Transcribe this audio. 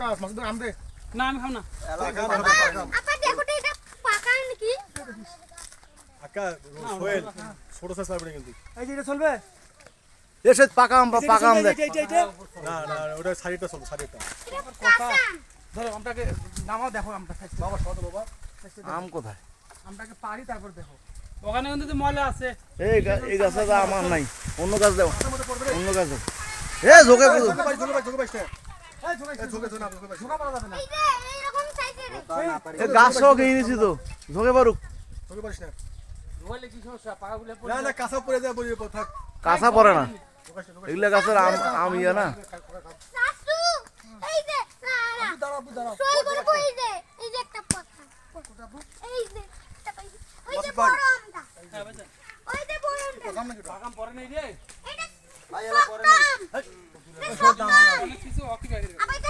পাকা মাছ দে আম দে। না আমি খাম না। আপা দেখো তো এটা পাকা নাকি? আকা সোহেল ছোট সাইজ পারবে কিন্তু। এই যে এটা চলবে? এসে পাকা আম পাকা আম এইটা। না না ওটা সাইডটা চলবে সাইডটা এটা ধরো আমটাকে নামাও দেখো আমটা বাবা সদ বাবা। আম কোথায়? আমটাকে পারি তারপর দেখো। ওখানে কিন্তু তো ময়লা আছে। এই এই গাছটা আমার নাই। অন্য গাছ দেও অন্য গাছ দেও এ ঝোকে ঝোকে পাইছ ঝোকে পাইছ ঝোকে পাইছ। এই ঝোকা এ ঝোকে ঝোকে না ঝোকে পাইছ ঝোকা। পারা যাবে না এই যে এইরকম সাইজের এ গাছ সহ কিনে নিছি তো। ঝোকে পারুক ঝোকে পারিস না। না না কাঁচা পড়ে যায় বলি থাক। কাঁচা পড়ে না। এগুলা গাছের আম আম ইয়া না। শাশু এই যে না না। দাঁড়াও আপু, দাঁড়াও। সই করব এই যে এই যে একটা পাতা এই যে একটা পাইছি। ওই যে বাহ। বড়। আমটা। বুঝছেন? ওই যে বড় আমটা। সামনে কি পাকাম পরে নেই রে। Apoy